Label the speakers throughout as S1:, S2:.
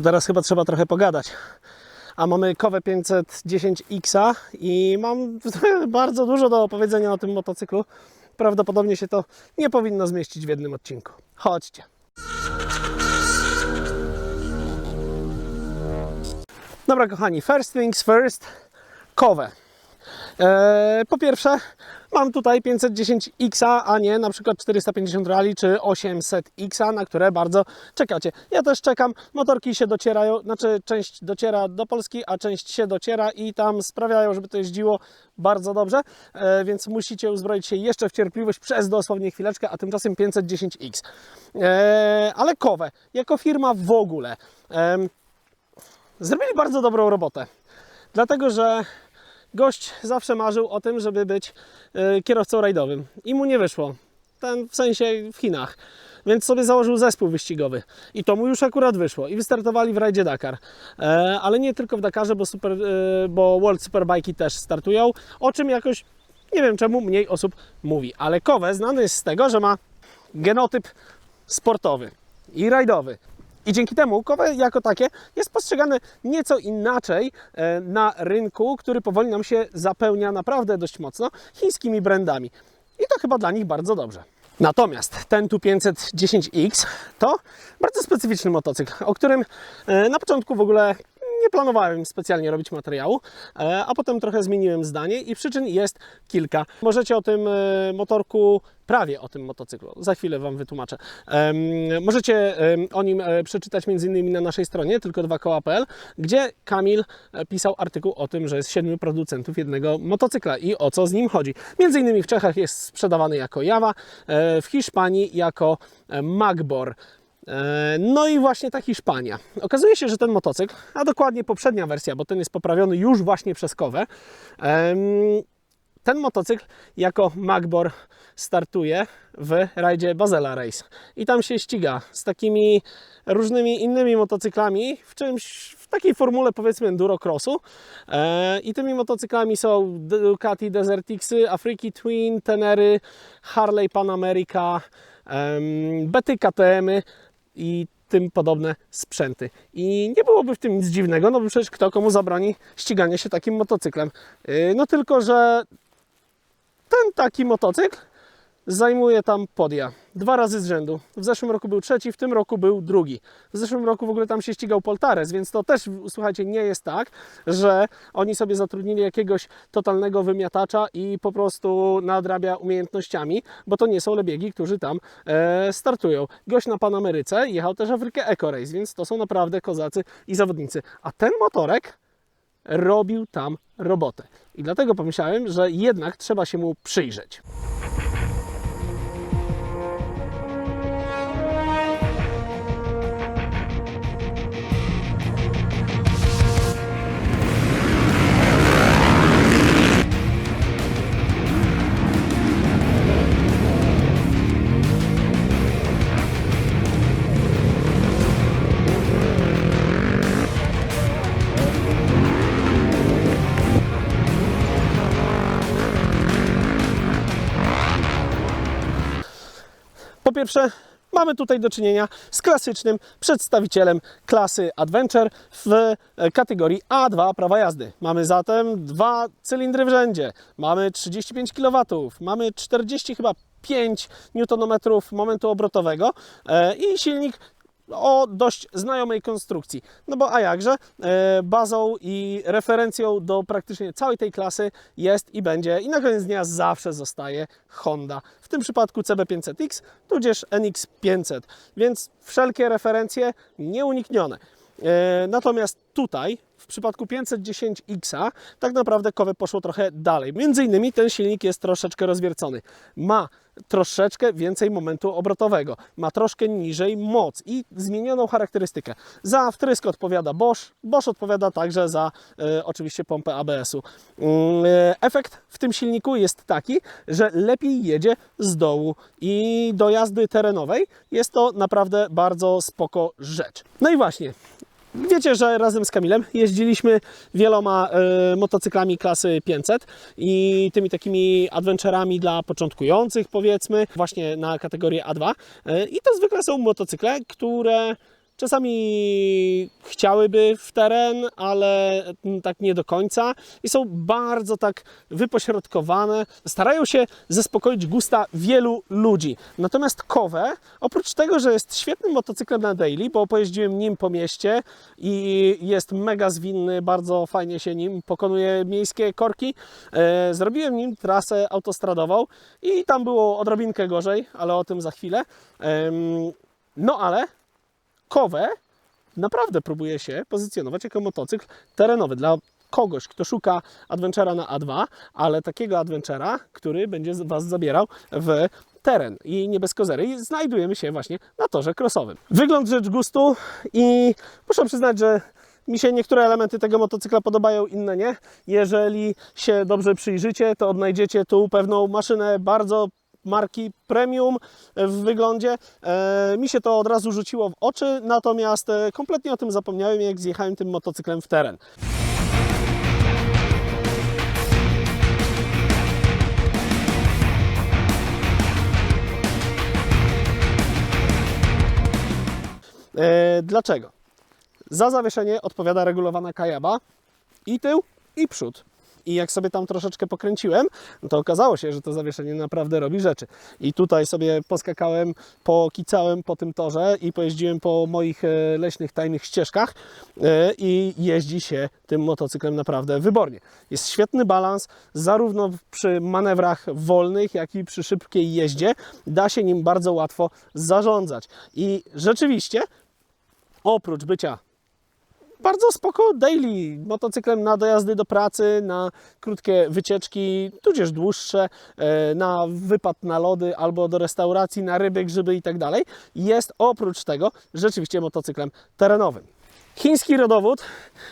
S1: To teraz chyba trzeba trochę pogadać. A mamy Kowę 510X i mam bardzo dużo do opowiedzenia o tym motocyklu. Prawdopodobnie się to nie powinno zmieścić w jednym odcinku. Chodźcie. Dobra, kochani, first things first, kowę. Eee, po pierwsze, mam tutaj 510X, a nie na przykład 450 Rally czy 800X, na które bardzo czekacie. Ja też czekam, motorki się docierają, znaczy część dociera do Polski, a część się dociera i tam sprawiają, żeby to jeździło bardzo dobrze, e, więc musicie uzbroić się jeszcze w cierpliwość przez dosłownie chwileczkę, a tymczasem 510X. E, ale kowę, jako firma w ogóle, zrobili bardzo dobrą robotę. Dlatego, że gość zawsze marzył o tym, żeby być e, kierowcą rajdowym. I mu nie wyszło. Ten w sensie w Chinach. Więc sobie założył zespół wyścigowy. I to mu już akurat wyszło. I wystartowali w rajdzie Dakar. E, ale nie tylko w Dakarze, bo, super, e, bo World Superbike'i też startują. O czym jakoś, nie wiem czemu, mniej osób mówi. Ale Kowe znany jest z tego, że ma genotyp sportowy i rajdowy. I dzięki temu kowe jako takie jest postrzegane nieco inaczej e, na rynku, który powoli nam się zapełnia naprawdę dość mocno chińskimi brandami. I to chyba dla nich bardzo dobrze. Natomiast ten tu 510X to bardzo specyficzny motocykl, o którym e, na początku w ogóle nie planowałem specjalnie robić materiału, e, a potem trochę zmieniłem zdanie i przyczyn jest kilka. Możecie o tym e, motorku, prawie o tym motocyklu, za chwilę Wam wytłumaczę. Możecie o nim e, przeczytać m.in. na naszej stronie, tylko dwa koła.pl, gdzie Kamil pisał artykuł o tym, że jest siedmiu producentów jednego motocykla i o co z nim chodzi. Między innymi w Czechach jest sprzedawany jako Jawa, e, w Hiszpanii jako Magbor. E, No i właśnie ta Hiszpania. Okazuje się, że ten motocykl, a dokładnie poprzednia wersja, bo ten jest poprawiony już właśnie przez Kowę, ten motocykl jako Magbor startuje w rajdzie Bazela Race. I tam się ściga z takimi różnymi innymi motocyklami w czymś, w takiej formule powiedzmy endurocrossu. E, I tymi motocyklami są Ducati Desert Xy, Afriki Twin, Tenery, Harley Pan America, Bety KTM-y i tym podobne sprzęty. I nie byłoby w tym nic dziwnego, no bo przecież kto komu zabroni ścigania się takim motocyklem. Yy, No tylko, że ten taki motocykl zajmuje tam podia. Dwa razy z rzędu. W zeszłym roku był trzeci, w tym roku był drugi. W zeszłym roku w ogóle tam się ścigał Poltares, więc to też, słuchajcie, nie jest tak, że oni sobie zatrudnili jakiegoś totalnego wymiatacza i po prostu nadrabia umiejętnościami, bo to nie są lebiegi, którzy tam e, startują. Gość na Panameryce jechał też Afrykę Eco Race, więc to są naprawdę kozacy i zawodnicy. A ten motorek robił tam robotę. I dlatego pomyślałem, że jednak trzeba się mu przyjrzeć. Pierwsze, mamy tutaj do czynienia z klasycznym przedstawicielem klasy Adventure w e, kategorii A2 prawa jazdy. Mamy zatem dwa cylindry w rzędzie, mamy 35 kW, mamy 40 chyba 5 Nm momentu obrotowego e, i silnik o dość znajomej konstrukcji. No bo a jakże, e, bazą i referencją do praktycznie całej tej klasy jest i będzie i na koniec dnia zawsze zostaje Honda. W tym przypadku CB500X, tudzież NX500, więc wszelkie referencje nieuniknione. E, Natomiast tutaj, w przypadku 510X, tak naprawdę kowe poszło trochę dalej. Między innymi ten silnik jest troszeczkę rozwiercony. Ma troszeczkę więcej momentu obrotowego, ma troszkę niżej moc i zmienioną charakterystykę. Za wtrysk odpowiada Bosch, Bosch odpowiada także za e, oczywiście pompę ABS-u. Mm, e, efekt w tym silniku jest taki, że lepiej jedzie z dołu i do jazdy terenowej jest to naprawdę bardzo spoko rzecz. No i właśnie, Wiecie, że razem z Kamilem jeździliśmy wieloma e, motocyklami klasy 500 i tymi takimi adventurami dla początkujących, powiedzmy, właśnie na kategorię A2. E, I to zwykle są motocykle, które czasami chciałyby w teren, ale tak nie do końca i są bardzo tak wypośrodkowane. Starają się zaspokoić gusta wielu ludzi. Natomiast Kowe, oprócz tego, że jest świetnym motocyklem na daily, bo pojeździłem nim po mieście i jest mega zwinny, bardzo fajnie się nim pokonuje miejskie korki, e, zrobiłem nim trasę autostradową i tam było odrobinkę gorzej, ale o tym za chwilę. No ale Kowe naprawdę próbuje się pozycjonować jako motocykl terenowy dla kogoś, kto szuka adventura na A2, ale takiego adventura, który będzie Was zabierał w teren i nie bez kozery. Znajdujemy się właśnie na torze crossowym. Wygląd rzecz gustu i muszę przyznać, że mi się niektóre elementy tego motocykla podobają, inne nie. Jeżeli się dobrze przyjrzycie, to odnajdziecie tu pewną maszynę bardzo marki premium w wyglądzie. E, mi się to od razu rzuciło w oczy, natomiast e, kompletnie o tym zapomniałem, jak zjechałem tym motocyklem w teren. E, dlaczego? Za zawieszenie odpowiada regulowana kajaba i tył, i przód. I jak sobie tam troszeczkę pokręciłem, to okazało się, że to zawieszenie naprawdę robi rzeczy. I tutaj sobie poskakałem, pokicałem po tym torze i pojeździłem po moich e, leśnych, tajnych ścieżkach e, i jeździ się tym motocyklem naprawdę wybornie. Jest świetny balans, zarówno przy manewrach wolnych, jak i przy szybkiej jeździe. Da się nim bardzo łatwo zarządzać. I rzeczywiście, oprócz bycia bardzo spoko daily motocyklem na dojazdy do pracy, na krótkie wycieczki, tudzież dłuższe, e, na wypad na lody albo do restauracji, na ryby, grzyby i tak dalej. Jest oprócz tego rzeczywiście motocyklem terenowym. Chiński rodowód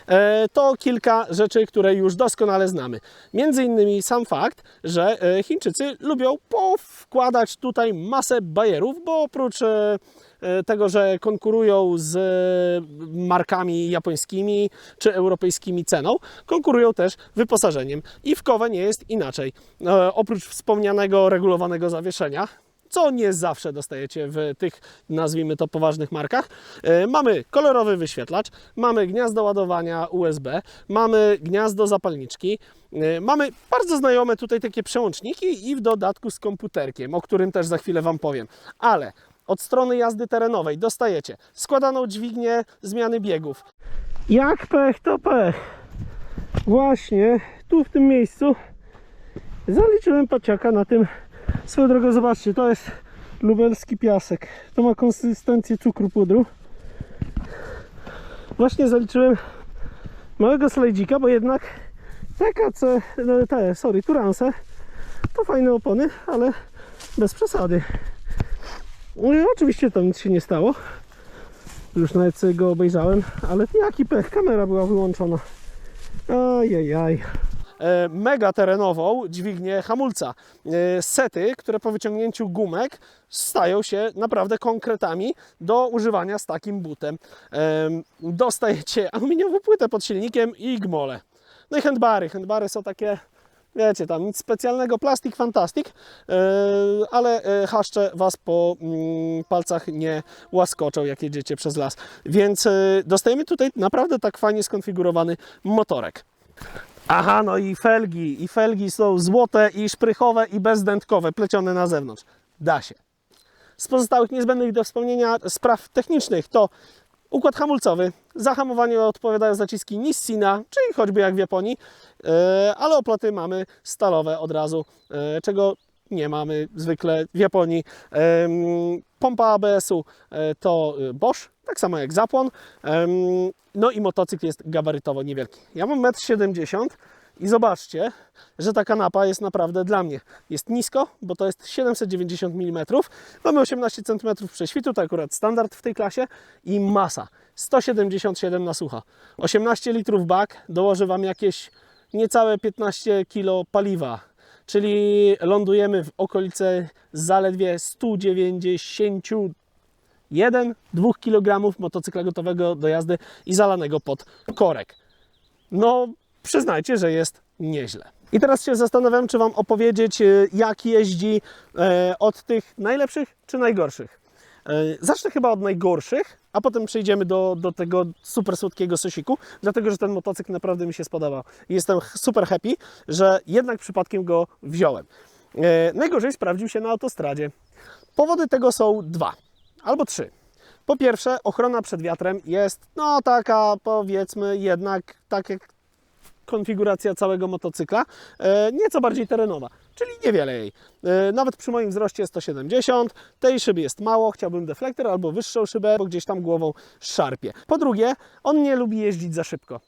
S1: e, to kilka rzeczy, które już doskonale znamy. Między innymi sam fakt, że e, Chińczycy lubią powkładać tutaj masę bajerów, bo oprócz tego, że konkurują z e, markami japońskimi czy europejskimi ceną, konkurują też wyposażeniem. I w Kowe nie jest inaczej. E, Oprócz wspomnianego regulowanego zawieszenia, co nie zawsze dostajecie w tych, nazwijmy to, poważnych markach. E, Mamy kolorowy wyświetlacz, mamy gniazdo ładowania USB, mamy gniazdo zapalniczki, e, mamy bardzo znajome tutaj takie przełączniki i w dodatku z komputerkiem, o którym też za chwilę Wam powiem. Ale od strony jazdy terenowej dostajecie składaną dźwignię zmiany biegów. Jak pech, to pech. Właśnie tu w tym miejscu zaliczyłem paciaka na tym Swoją drogą, zobaczcie, to jest lubelski piasek. To ma konsystencję cukru pudru. Właśnie zaliczyłem małego slajdzika, bo jednak TKC, te, sorry, Turanse to fajne opony, ale bez przesady. No oczywiście tam nic się nie stało. Już nawet sobie go obejrzałem, ale jaki pech, kamera była wyłączona. Ajajaj e, mega terenową dźwignię hamulca. E, Sety, które po wyciągnięciu gumek stają się naprawdę konkretami do używania z takim butem. E, Dostajecie aluminiową płytę pod silnikiem i gmole. No i handbary. Handbary są takie, wiecie, tam nic specjalnego, plastik fantastik, e, ale e, haszcze Was po mm, palcach nie łaskoczą, jak jedziecie przez las. Więc e, dostajemy tutaj naprawdę tak fajnie skonfigurowany motorek. Aha, no i felgi. I felgi są złote, i szprychowe, i bezdętkowe, plecione na zewnątrz. Da się. Z pozostałych niezbędnych do wspomnienia spraw technicznych to układ hamulcowy. Za hamowanie odpowiadają zaciski Nissina, czyli choćby jak w Japonii, e, ale oploty mamy stalowe od razu, e, czego nie mamy zwykle w Japonii. Pompa ABS-u e, to Bosch, tak samo jak zapłon. No i motocykl jest gabarytowo niewielki. Ja mam 1,70 m i zobaczcie, że ta kanapa jest naprawdę dla mnie. Jest nisko, bo to jest 790 mm. Mamy 18 cm prześwitu, to akurat standard w tej klasie i masa 177 na sucha. 18 litrów bak dołoży Wam jakieś niecałe 15 kg paliwa czyli lądujemy w okolice zaledwie 191 2 kg motocykla gotowego do jazdy i zalanego pod korek. No, przyznajcie, że jest nieźle. I teraz się zastanawiam, czy Wam opowiedzieć, e, jak jeździ e, od tych najlepszych czy najgorszych. E, Zacznę chyba od najgorszych, a potem przejdziemy do, do tego super słodkiego sosiku, dlatego że ten motocykl naprawdę mi się spodobał. Jestem super happy, że jednak przypadkiem go wziąłem. Najgorzej sprawdził się na autostradzie. Powody tego są dwa albo trzy. Po pierwsze, ochrona przed wiatrem jest no taka powiedzmy jednak tak jak konfiguracja całego motocykla, e, nieco bardziej terenowa, czyli niewiele jej. E, Nawet przy moim wzroście 170, tej szyby jest mało, chciałbym deflektor albo wyższą szybę, bo gdzieś tam głową szarpie. Po drugie, on nie lubi jeździć za szybko.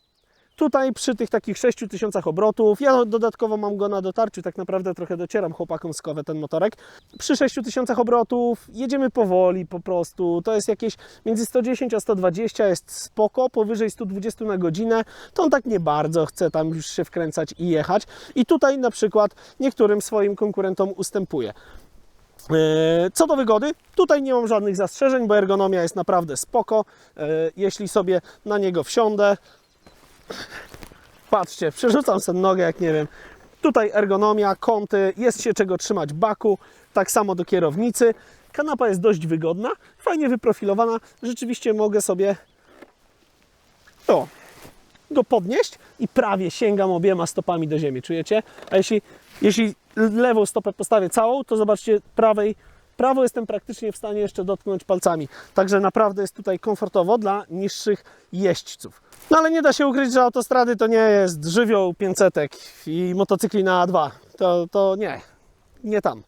S1: Tutaj przy tych takich 6000 obrotów, ja dodatkowo mam go na dotarciu, tak naprawdę trochę docieram chłopakom z Kowe ten motorek. Przy 6000 obrotów jedziemy powoli po prostu, to jest jakieś między 110 a 120 jest spoko, powyżej 120 na godzinę, to on tak nie bardzo chce tam już się wkręcać i jechać. I tutaj na przykład niektórym swoim konkurentom ustępuje. E, Co do wygody, tutaj nie mam żadnych zastrzeżeń, bo ergonomia jest naprawdę spoko. E, Jeśli sobie na niego wsiądę, patrzcie, przerzucam sobie nogę, jak nie wiem. Tutaj ergonomia, kąty, jest się czego trzymać baku, tak samo do kierownicy. Kanapa jest dość wygodna, fajnie wyprofilowana. Rzeczywiście mogę sobie o, go podnieść i prawie sięgam obiema stopami do ziemi, czujecie? A jeśli, jeśli lewą stopę postawię całą, to zobaczcie prawej, prawo jestem praktycznie w stanie jeszcze dotknąć palcami. Także naprawdę jest tutaj komfortowo dla niższych jeźdźców. No ale nie da się ukryć, że autostrady to nie jest żywioł 500 i motocykli na A2. To, to nie, nie tam.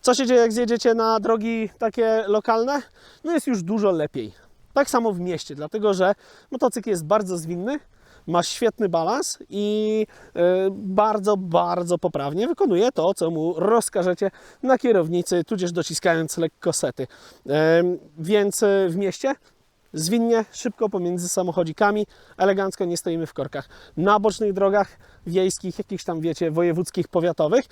S1: Co się dzieje, jak zjedziecie na drogi takie lokalne? No jest już dużo lepiej. Tak samo w mieście, dlatego że motocykl jest bardzo zwinny, ma świetny balans i e, bardzo, bardzo poprawnie wykonuje to, co mu rozkażecie na kierownicy, tudzież dociskając lekko sety. E, Więc e, w mieście zwinnie, szybko pomiędzy samochodzikami, elegancko nie stoimy w korkach. Na bocznych drogach wiejskich, jakichś tam wiecie, wojewódzkich, powiatowych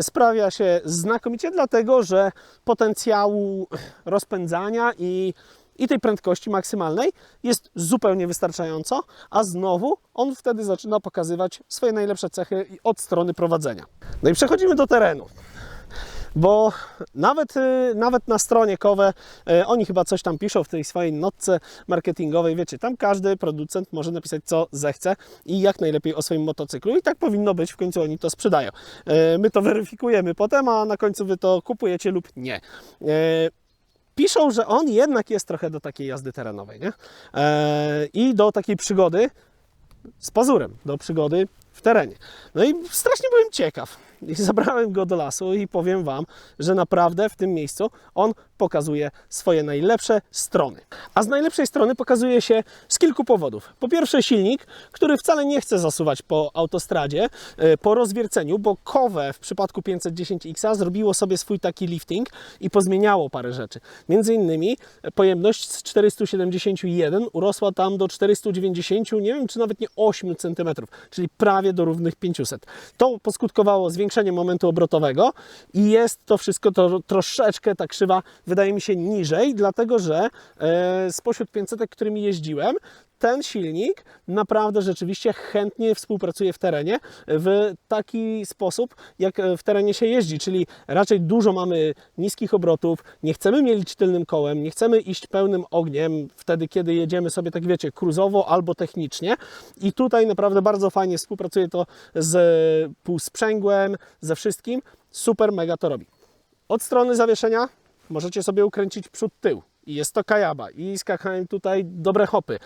S1: sprawia się znakomicie, dlatego że potencjału rozpędzania i i tej prędkości maksymalnej jest zupełnie wystarczająco, a znowu on wtedy zaczyna pokazywać swoje najlepsze cechy od strony prowadzenia. No i przechodzimy do terenu bo nawet, y, nawet na stronie Kowe y, oni chyba coś tam piszą w tej swojej notce marketingowej, wiecie, tam każdy producent może napisać co zechce i jak najlepiej o swoim motocyklu i tak powinno być, w końcu oni to sprzedają. Y, My to weryfikujemy potem, a na końcu Wy to kupujecie lub nie. Piszą, że on jednak jest trochę do takiej jazdy terenowej, nie? E, I do takiej przygody z pazurem, do przygody w terenie. No i strasznie byłem ciekaw. I zabrałem go do lasu i powiem Wam, że naprawdę w tym miejscu on pokazuje swoje najlepsze strony. A z najlepszej strony pokazuje się z kilku powodów. Po pierwsze silnik, który wcale nie chce zasuwać po autostradzie, e, po rozwierceniu, bo Kowe w przypadku 510X zrobiło sobie swój taki lifting i pozmieniało parę rzeczy. Między innymi pojemność z 471 urosła tam do 490, nie wiem czy nawet nie 8 cm, czyli prawie do równych 500. To poskutkowało zwiększeniem momentu obrotowego i jest to wszystko to troszeczkę ta krzywa wydaje mi się niżej, dlatego że e, spośród 500, którymi jeździłem, ten silnik naprawdę rzeczywiście chętnie współpracuje w terenie w taki sposób, jak w terenie się jeździ, czyli raczej dużo mamy niskich obrotów, nie chcemy mielić tylnym kołem, nie chcemy iść pełnym ogniem wtedy, kiedy jedziemy sobie, tak wiecie, cruzowo albo technicznie. I tutaj naprawdę bardzo fajnie współpracuje to z półsprzęgłem, ze wszystkim, super mega to robi. Od strony zawieszenia możecie sobie ukręcić przód tył. I jest to kajaba. I skakałem tutaj dobre hopy.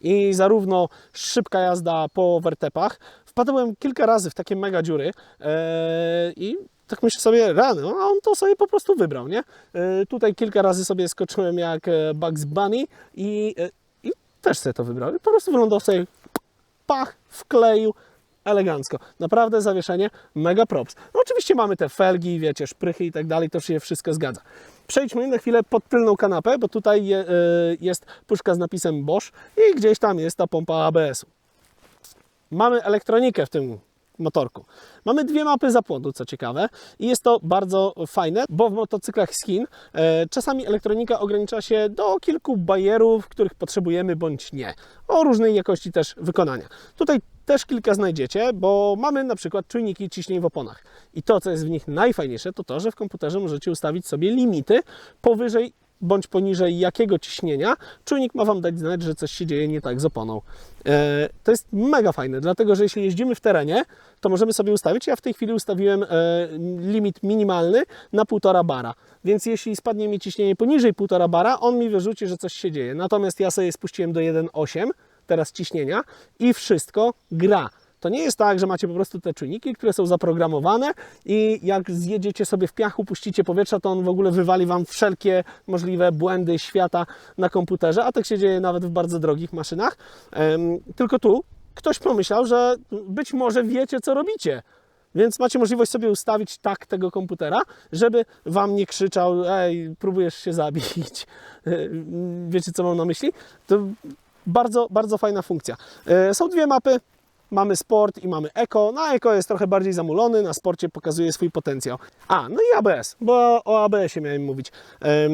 S1: I zarówno szybka jazda po wertepach. Wpadłem kilka razy w takie mega dziury e, i tak myślę sobie, rany, a on to sobie po prostu wybrał, nie? E, tutaj kilka razy sobie skoczyłem jak e, Bugs Bunny i, i też sobie to wybrał. I po prostu wylądował sobie, pach, wkleił, elegancko. Naprawdę zawieszenie, mega props. No oczywiście mamy te felgi, wiecie, szprychy i tak dalej, to się wszystko zgadza. Przejdźmy na chwilę pod tylną kanapę, bo tutaj je, y, jest puszka z napisem Bosch i gdzieś tam jest ta pompa ABS-u. Mamy elektronikę w tym motorku. Mamy dwie mapy zapłodu, co ciekawe, i jest to bardzo fajne, bo w motocyklach z Chin e, czasami elektronika ogranicza się do kilku bajerów, których potrzebujemy bądź nie, o różnej jakości też wykonania. Tutaj też kilka znajdziecie, bo mamy na przykład czujniki ciśnień w oponach. I to, co jest w nich najfajniejsze, to to, że w komputerze możecie ustawić sobie limity powyżej bądź poniżej jakiego ciśnienia czujnik ma Wam dać znać, że coś się dzieje nie tak z oponą. E, to jest mega fajne, dlatego że jeśli jeździmy w terenie, to możemy sobie ustawić, ja w tej chwili ustawiłem e, limit minimalny na 1,5 bara, więc jeśli spadnie mi ciśnienie poniżej 1,5 bara, on mi wyrzuci, że coś się dzieje. Natomiast ja sobie spuściłem do 1,8 teraz ciśnienia i wszystko gra. To nie jest tak, że macie po prostu te czujniki, które są zaprogramowane i jak zjedziecie sobie w piachu, puścicie powietrza, to on w ogóle wywali Wam wszelkie możliwe błędy świata na komputerze, a tak się dzieje nawet w bardzo drogich maszynach. Tylko tu ktoś pomyślał, że być może wiecie, co robicie. Więc macie możliwość sobie ustawić tak tego komputera, żeby Wam nie krzyczał, ej, próbujesz się zabić. Wiecie, co mam na myśli? To bardzo, bardzo fajna funkcja. E, Są dwie mapy. Mamy sport i mamy eko. Na eko jest trochę bardziej zamulony, na sporcie pokazuje swój potencjał. A, no i ABS, bo o ABS-ie miałem mówić. Em,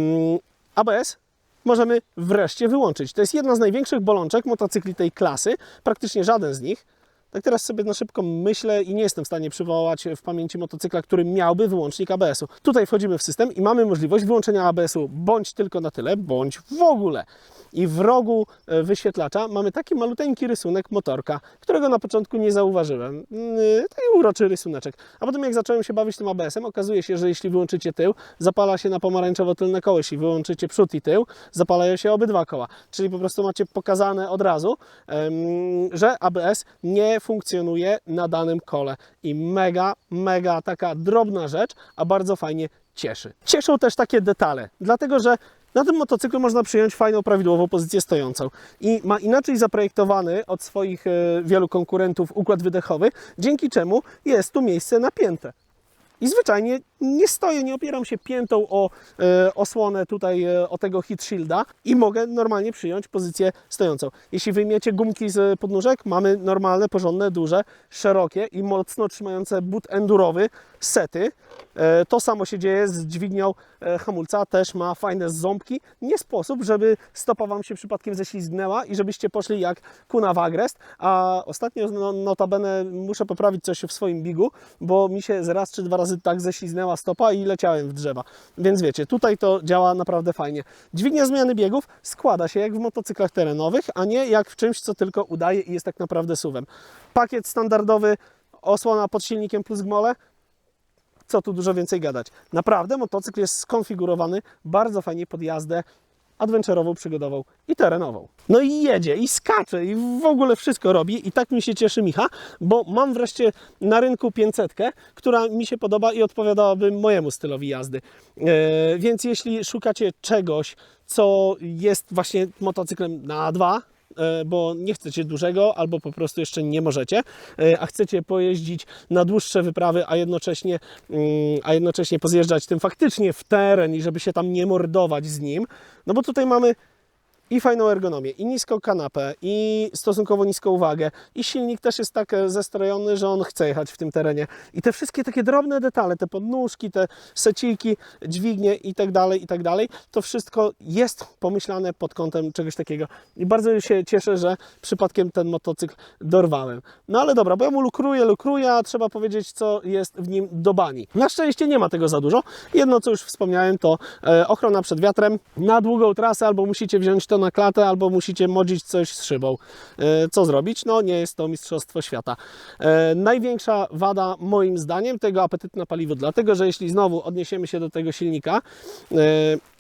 S1: ABS możemy wreszcie wyłączyć. To jest jedna z największych bolączek motocykli tej klasy. Praktycznie żaden z nich. Tak teraz sobie na szybko myślę i nie jestem w stanie przywołać w pamięci motocykla, który miałby wyłącznik ABS-u. Tutaj wchodzimy w system i mamy możliwość wyłączenia ABS-u bądź tylko na tyle, bądź w ogóle. I w rogu e, wyświetlacza mamy taki maluteńki rysunek motorka, którego na początku nie zauważyłem. Yy, Taki uroczy rysuneczek. A potem jak zacząłem się bawić tym ABS-em, okazuje się, że jeśli wyłączycie tył, zapala się na pomarańczowo tylne koło. Jeśli wyłączycie przód i tył, zapalają się obydwa koła. Czyli po prostu macie pokazane od razu, że ABS nie funkcjonuje na danym kole. I mega, mega taka drobna rzecz, a bardzo fajnie cieszy. Cieszą też takie detale, dlatego że na tym motocyklu można przyjąć fajną, prawidłową pozycję stojącą i ma inaczej zaprojektowany od swoich e, wielu konkurentów układ wydechowy, dzięki czemu jest tu miejsce napięte. I zwyczajnie nie stoję, nie opieram się piętą o e, osłonę tutaj, e, o tego heat shielda i mogę normalnie przyjąć pozycję stojącą. Jeśli wyjmiecie gumki z podnóżek, mamy normalne, porządne, duże, szerokie i mocno trzymające but endurowy sety. E, to samo się dzieje z dźwignią e, hamulca, też ma fajne ząbki. Nie sposób, żeby stopa Wam się przypadkiem ześlizgnęła i żebyście poszli jak kuna w agrest. A ostatnio no, notabene muszę poprawić coś w swoim bigu, bo mi się z raz czy dwa razy tak ześlizgnęła stopa i leciałem w drzewa. Więc wiecie, tutaj to działa naprawdę fajnie. Dźwignia zmiany biegów składa się jak w motocyklach terenowych, a nie jak w czymś, co tylko udaje i jest tak naprawdę suwem. Pakiet standardowy, osłona pod silnikiem plus gmole, co tu dużo więcej gadać. Naprawdę motocykl jest skonfigurowany bardzo fajnie pod jazdę adventure'ową, przygodową i terenową. No i jedzie, i skacze, i w ogóle wszystko robi i tak mi się cieszy Micha, bo mam wreszcie na rynku 500, która mi się podoba i odpowiadałaby mojemu stylowi jazdy. E, więc jeśli szukacie czegoś, co jest właśnie motocyklem na A2, e, bo nie chcecie dużego, albo po prostu jeszcze nie możecie, e, a chcecie pojeździć na dłuższe wyprawy, a jednocześnie, mm, a jednocześnie pozjeżdżać tym faktycznie w teren i żeby się tam nie mordować z nim, no bo tutaj mamy i fajną ergonomię, i niską kanapę, i stosunkowo niską wagę, i silnik też jest tak e, zestrojony, że on chce jechać w tym terenie. I te wszystkie takie drobne detale, te podnóżki, te seciki, dźwignie i tak dalej, i tak dalej, to wszystko jest pomyślane pod kątem czegoś takiego. I bardzo się cieszę, że przypadkiem ten motocykl dorwałem. No ale dobra, bo ja mu lukruję, lukruję, a trzeba powiedzieć, co jest w nim do bani. Na szczęście nie ma tego za dużo. Jedno, co już wspomniałem, to e, ochrona przed wiatrem. Na długą trasę albo musicie wziąć to na klatę, albo musicie modzić coś z szybą. E, Co zrobić? No nie jest to Mistrzostwo Świata. E, Największa wada moim zdaniem tego apetytu na paliwo, dlatego że jeśli znowu odniesiemy się do tego silnika, e,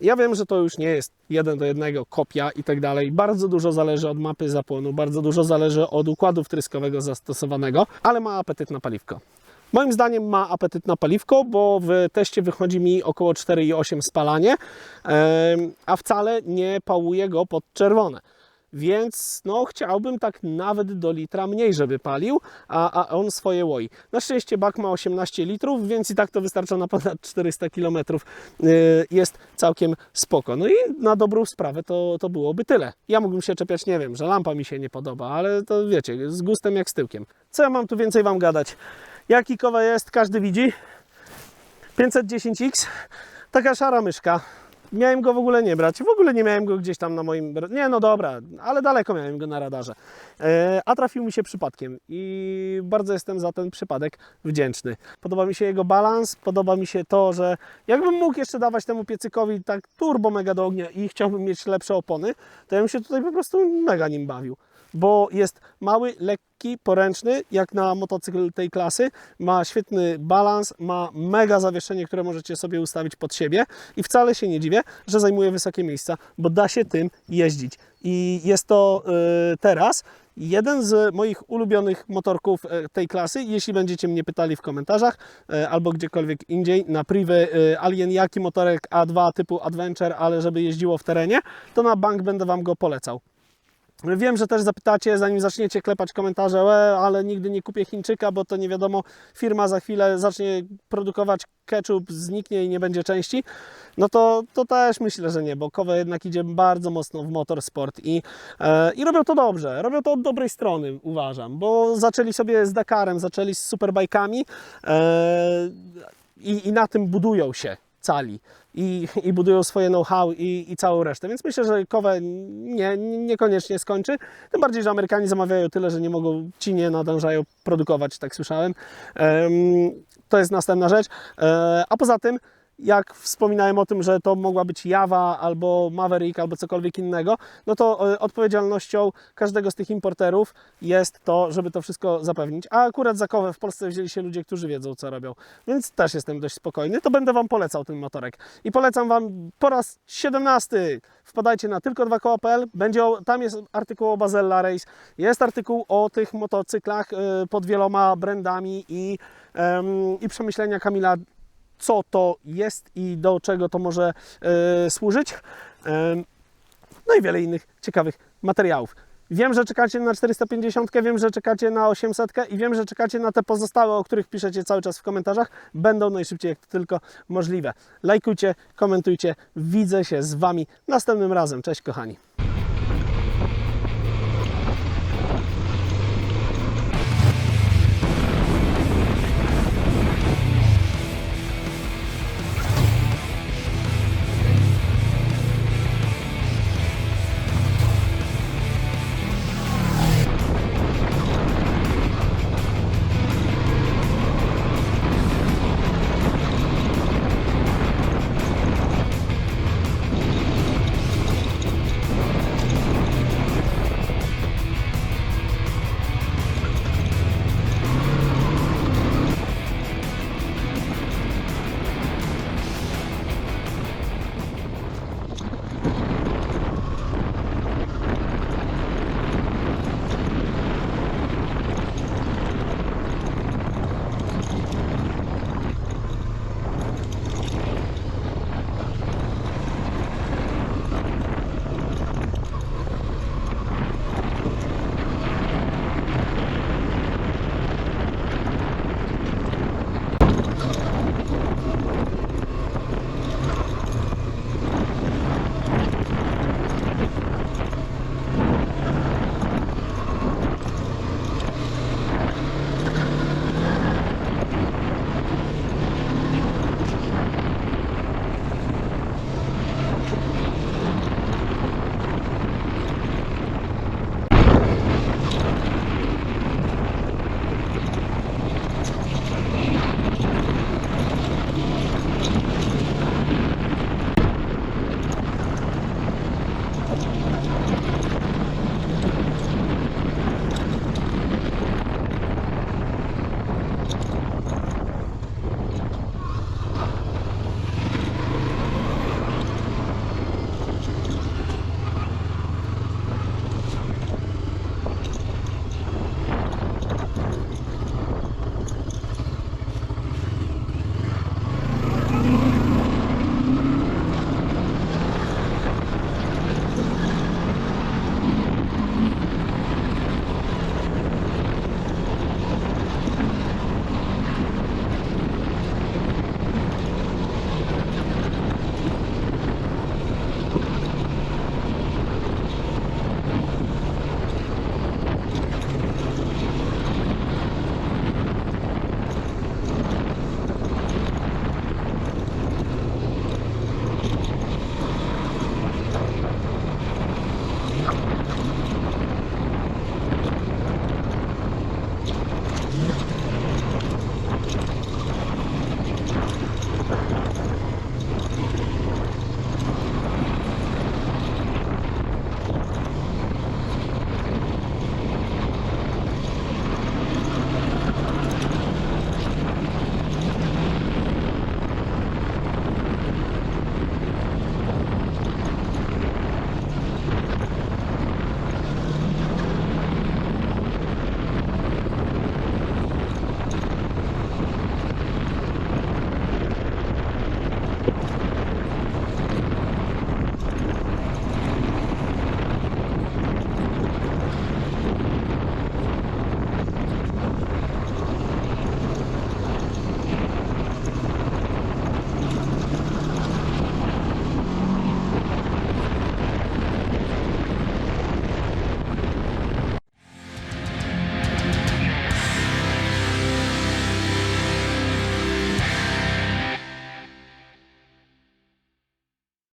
S1: ja wiem, że to już nie jest jeden do jednego kopia i tak dalej. Bardzo dużo zależy od mapy zapłonu, bardzo dużo zależy od układu wtryskowego zastosowanego, ale ma apetyt na paliwko. Moim zdaniem ma apetyt na paliwko, bo w teście wychodzi mi około 4,8 spalanie, a wcale nie pałuje go pod czerwone. Więc no, chciałbym tak nawet do litra mniej, żeby palił, a, a on swoje łoi. Na szczęście bak ma 18 litrów, więc i tak to wystarcza na ponad 400 km. Jest całkiem spoko. No i na dobrą sprawę to, to byłoby tyle. Ja mógłbym się czepiać, nie wiem, że lampa mi się nie podoba, ale to wiecie, z gustem jak z tyłkiem. Co ja mam tu więcej Wam gadać? Jaki kowa jest, każdy widzi. 510X, taka szara myszka. miałem go w ogóle nie brać. W ogóle nie miałem go gdzieś tam na moim. Nie, no dobra, ale daleko miałem go na radarze. E, A trafił mi się przypadkiem i bardzo jestem za ten przypadek wdzięczny. Podoba mi się jego balans, podoba mi się to, że jakbym mógł jeszcze dawać temu piecykowi tak turbo mega do ognia i chciałbym mieć lepsze opony, to ja bym się tutaj po prostu mega nim bawił. Bo jest mały, lekki, poręczny, jak na motocykl tej klasy. Ma świetny balans, ma mega zawieszenie, które możecie sobie ustawić pod siebie i wcale się nie dziwię, że zajmuje wysokie miejsca, bo da się tym jeździć. I jest to y, teraz jeden z moich ulubionych motorków y, tej klasy. Jeśli będziecie mnie pytali w komentarzach y, albo gdziekolwiek indziej na privy Alien jaki motorek A2 typu Adventure, ale żeby jeździło w terenie, to na bank będę Wam go polecał. Wiem, że też zapytacie, zanim zaczniecie klepać komentarze, e, ale nigdy nie kupię Chińczyka, bo to nie wiadomo, firma za chwilę zacznie produkować ketchup, zniknie i nie będzie części. No to, to też myślę, że nie, bo Kowe jednak idzie bardzo mocno w motorsport i, e, i robią to dobrze. Robią to od dobrej strony, uważam, bo zaczęli sobie z Dakarem, zaczęli z superbajkami e, i, i na tym budują się cali i, i budują swoje know-how i, i całą resztę. Więc myślę, że Kowe nie, niekoniecznie skończy. Tym bardziej, że Amerykanie zamawiają tyle, że nie mogą, ci nie nadążają produkować, tak słyszałem. Em, to jest następna rzecz. E, a poza tym, jak wspominałem o tym, że to mogła być Jawa albo Maverick albo cokolwiek innego, no to e, odpowiedzialnością każdego z tych importerów jest to, żeby to wszystko zapewnić. A akurat za Kowę w Polsce wzięli się ludzie, którzy wiedzą, co robią. Więc też jestem dość spokojny. To będę Wam polecał ten motorek. I polecam Wam po raz 17. Wpadajcie na tylko 2koła.pl. Będzie o, tam jest artykuł o Bazella Race. Jest artykuł o tych motocyklach e, pod wieloma brandami i, i przemyślenia Kamila co to jest i do czego to może e, służyć. Em, no i wiele innych ciekawych materiałów. Wiem, że czekacie na 450, wiem, że czekacie na 800 i wiem, że czekacie na te pozostałe, o których piszecie cały czas w komentarzach. Będą najszybciej jak tylko możliwe. Lajkujcie, komentujcie. Widzę się z Wami następnym razem. Cześć kochani.